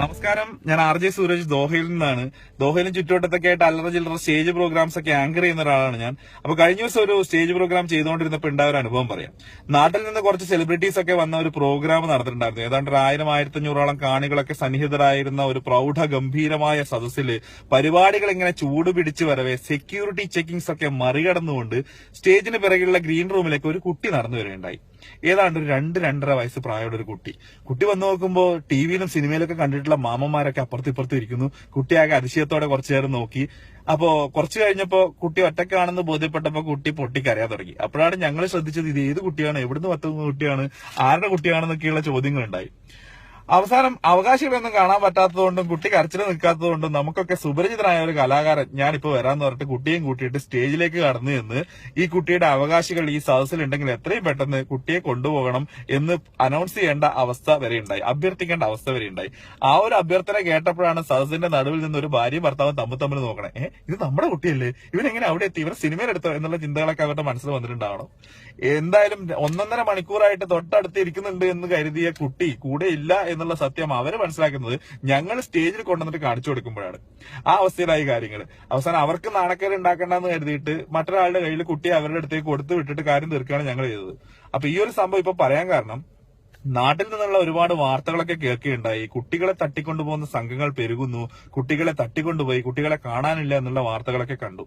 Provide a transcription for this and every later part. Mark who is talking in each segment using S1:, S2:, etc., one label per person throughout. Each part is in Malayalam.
S1: നമസ്കാരം. ഞാൻ ആർ ജെ സൂരജ് ദോഹയിൽ നിന്നാണ്. ദോഹയിലും ചുറ്റുവട്ടത്തൊക്കെ ആയിട്ട് അല്ലറ ചില്ലറ സ്റ്റേജ് പ്രോഗ്രാംസ് ഒക്കെ ആങ്കർ ചെയ്യുന്ന ഒരാളാണ് ഞാൻ. അപ്പൊ കഴിഞ്ഞ ദിവസം ഒരു സ്റ്റേജ് പ്രോഗ്രാം ചെയ്തുകൊണ്ടിരുന്നപ്പോൾ ഉണ്ടായ ഒരു അനുഭവം പറയാം. നാട്ടിൽ നിന്ന് കുറച്ച് സെലിബ്രിറ്റീസ് ഒക്കെ വന്ന ഒരു പ്രോഗ്രാം നടന്നിട്ടുണ്ടായിരുന്നു. ഏതാണ്ട് ഒരു ആയിരം ആയിരത്തി അഞ്ഞൂറോളം കാണികളൊക്കെ സന്നിഹിതരായിരുന്ന ഒരു പ്രൗഢ ഗംഭീരമായ സദസ്സിൽ പരിപാടികൾ ഇങ്ങനെ ചൂട് പിടിച്ച് വരവെ സെക്യൂരിറ്റി ചെക്കിങ്സ് ഒക്കെ മറികടന്നുകൊണ്ട് സ്റ്റേജിന് പിറകിലുള്ള ഗ്രീൻ റൂമിലേക്ക് ഒരു കുട്ടി നടന്നു വരികയുണ്ടായി. ഏതാണ്ട് ഒരു രണ്ട് രണ്ടര വയസ്സ് പ്രായമുള്ള ഒരു കുട്ടി. കുട്ടി വന്നു നോക്കുമ്പോൾ ടി വിയിലും സിനിമയിലൊക്കെ കണ്ടിട്ടുള്ള മാമന്മാരൊക്കെ അപ്പുറത്ത് ഇപ്പുറത്ത് ഇരിക്കുന്നു. കുട്ടിയാകെ അതിശയത്തോടെ കുറച്ചു നേരം നോക്കി. അപ്പോ കുറച്ചു കഴിഞ്ഞപ്പോ കുട്ടി ഒറ്റക്കാണെന്ന് ബോധ്യപ്പെട്ടപ്പോ കുട്ടി പൊട്ടിക്കരയാൻ തുടങ്ങി. അപ്പോഴാണ് ഞങ്ങൾ ശ്രദ്ധിച്ചത് ഇത് ഏത് കുട്ടിയാണ് എവിടുന്ന് പത്തുന്ന കുട്ടിയാണ് ആരുടെ കുട്ടിയാണെന്നൊക്കെയുള്ള ചോദ്യങ്ങളുണ്ടായി. അവസാനം അവകാശികളൊന്നും കാണാൻ പറ്റാത്തതുകൊണ്ടും കുട്ടി കരച്ചിൽ നിൽക്കാത്തതുകൊണ്ടും നമുക്കൊക്കെ സുപരിചിതനായ ഒരു കലാകാരൻ ഞാനിപ്പോ വരാന്ന് പറഞ്ഞിട്ട് കുട്ടിയും കൂട്ടിയിട്ട് സ്റ്റേജിലേക്ക് കടന്നു എന്ന് ഈ കുട്ടിയുടെ അവകാശികൾ ഈ സദസ്സിലുണ്ടെങ്കിൽ എത്രയും പെട്ടെന്ന് കുട്ടിയെ കൊണ്ടുപോകണം എന്ന് അനൗൺസ് ചെയ്യേണ്ട അവസ്ഥ വരെ ഉണ്ടായി. അഭ്യർത്ഥിക്കേണ്ട അവസ്ഥ വരെ ഉണ്ടായി. ആ ഒരു അഭ്യർത്ഥന കേട്ടപ്പോഴാണ് സദസ്സിന്റെ നടുവിൽ നിന്ന് ഒരു ഭാര്യയും ഭർത്താവും തമ്മിൽ തമ്മിൽ നോക്കണേ. ഇത് നമ്മുടെ കുട്ടിയല്ലേ? ഇവനെങ്ങനെ അവിടെ എത്തി? ഇവർ സിനിമയിലെടുത്തോ എന്നുള്ള ചിന്തകളൊക്കെ അവരുടെ മനസ്സിൽ വന്നിട്ടുണ്ടാവണം. എന്തായാലും ഒന്നൊന്നര മണിക്കൂറായിട്ട് തൊട്ടടുത്ത് ഇരിക്കുന്നുണ്ട് എന്ന് കരുതിയ കുട്ടി കൂടെ ഇല്ല എന്നുള്ള സത്യം അവർ മനസ്സിലാക്കുന്നത് ഞങ്ങൾ സ്റ്റേജിൽ കൊണ്ടുവന്നിട്ട് കാണിച്ചു കൊടുക്കുമ്പോഴാണ്. ആ അവസ്ഥയിലായി കാര്യങ്ങൾ അവസാനം അവർക്ക് നാണക്കേട് ഉണ്ടാക്കണ്ടെന്ന് കരുതിയിട്ട് മറ്റൊരാളുടെ കയ്യിൽ കുട്ടിയെ അവരുടെ അടുത്തേക്ക് കൊടുത്തു വിട്ടിട്ട് കാര്യം തീർക്കുകയാണ് ഞങ്ങൾ ചെയ്തത്. അപ്പൊ ഈ ഒരു സംഭവം ഇപ്പൊ പറയാൻ കാരണം നാട്ടിൽ നിന്നുള്ള ഒരുപാട് വാർത്തകളൊക്കെ കേൾക്കുകയുണ്ടായി. കുട്ടികളെ തട്ടിക്കൊണ്ടുപോകുന്ന സംഘങ്ങൾ പെരുകുന്നു. കുട്ടികളെ തട്ടിക്കൊണ്ടുപോയി. കുട്ടികളെ കാണാനില്ല എന്നുള്ള വാർത്തകളൊക്കെ കണ്ടു.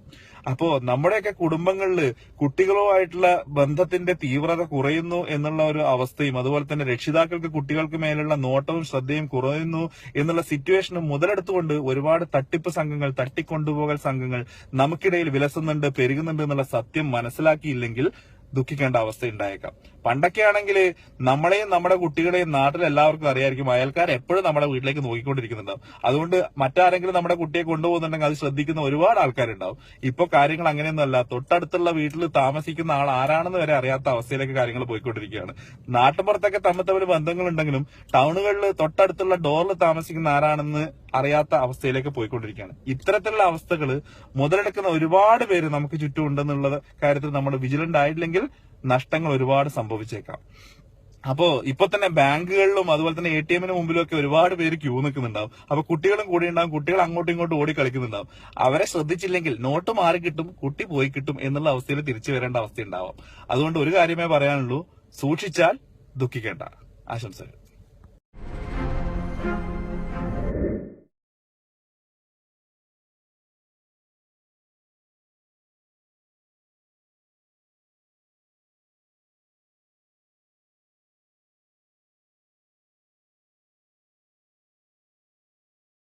S1: അപ്പോ നമ്മുടെയൊക്കെ കുടുംബങ്ങളിൽ കുട്ടികളുമായിട്ടുള്ള ബന്ധത്തിന്റെ തീവ്രത കുറയുന്നു എന്നുള്ള ഒരു അവസ്ഥയും അതുപോലെ തന്നെ രക്ഷിതാക്കൾക്ക് കുട്ടികൾക്ക് മേലുള്ള നോട്ടവും ശ്രദ്ധയും കുറയുന്നു എന്നുള്ള സിറ്റുവേഷനും മുതലെടുത്തുകൊണ്ട് ഒരുപാട് തട്ടിപ്പ് സംഘങ്ങൾ തട്ടിക്കൊണ്ടുപോകൽ സംഘങ്ങൾ നമുക്കിടയിൽ വിലസുന്നുണ്ട് പെരുകുന്നുണ്ട് എന്നുള്ള സത്യം മനസ്സിലാക്കിയില്ലെങ്കിൽ ദുഃഖിക്കേണ്ട അവസ്ഥ ഉണ്ടായേക്കാം പണ്ടൊക്കെ ആണെങ്കിൽ നമ്മളെയും നമ്മുടെ കുട്ടികളെയും നാട്ടിൽ എല്ലാവർക്കും അറിയായിരിക്കും അയൽക്കാർ എപ്പോഴും നമ്മുടെ വീട്ടിലേക്ക് നോക്കിക്കൊണ്ടിരിക്കുന്നുണ്ടാവും അതുകൊണ്ട് മറ്റാരെങ്കിലും നമ്മുടെ കുട്ടിയെ കൊണ്ടുപോകുന്നുണ്ടെങ്കിൽ അത് ശ്രദ്ധിക്കുന്ന ഒരുപാട് ആൾക്കാരുണ്ടാവും. ഇപ്പൊ കാര്യങ്ങൾ അങ്ങനെയൊന്നുമല്ല തൊട്ടടുത്തുള്ള വീട്ടിൽ താമസിക്കുന്ന ആൾ ആരാണെന്ന് വരെ അറിയാത്ത അവസ്ഥയിലേക്ക് കാര്യങ്ങൾ പോയിക്കൊണ്ടിരിക്കുകയാണ്. നാട്ടുപുറത്തൊക്കെ തമ്മിൽ തമ്മിൽ ബന്ധങ്ങളുണ്ടെങ്കിലും ടൗണുകളിൽ തൊട്ടടുത്തുള്ള ഡോറിൽ താമസിക്കുന്ന ആരാണെന്ന് അറിയാത്ത അവസ്ഥയിലേക്ക് പോയിക്കൊണ്ടിരിക്കുകയാണ്. ഇത്തരത്തിലുള്ള അവസ്ഥകൾ മുതലെടുക്കുന്ന ഒരുപാട് പേര് നമുക്ക് ചുറ്റും ഉണ്ടെന്നുള്ള കാര്യത്തിൽ നമ്മൾ വിജിലന്റ് ആയില്ലെങ്കിൽ നഷ്ടങ്ങൾ ഒരുപാട് സംഭവിച്ചേക്കാം. അപ്പോ ഇപ്പൊ തന്നെ ബാങ്കുകളിലും അതുപോലെ തന്നെ എ ടി എമ്മിന് മുമ്പിലും ഒക്കെ ഒരുപാട് പേര് ക്യൂ നിൽക്കുന്നുണ്ടാവും. അപ്പൊ കുട്ടികളും കൂടി ഉണ്ടാവും കുട്ടികൾ അങ്ങോട്ടും ഇങ്ങോട്ടും ഓടി കളിക്കുന്നുണ്ടാവും. അവരെ ശ്രദ്ധിച്ചില്ലെങ്കിൽ നോട്ട് മാറി കിട്ടും കുട്ടി പോയി കിട്ടും എന്നുള്ള അവസ്ഥയിൽ തിരിച്ചു വരേണ്ട അവസ്ഥ ഉണ്ടാവാം അതുകൊണ്ട് ഒരു കാര്യമേ പറയാനുള്ളൂ സൂക്ഷിച്ചാൽ ദുഃഖിക്കേണ്ട. ആശംസകൾ.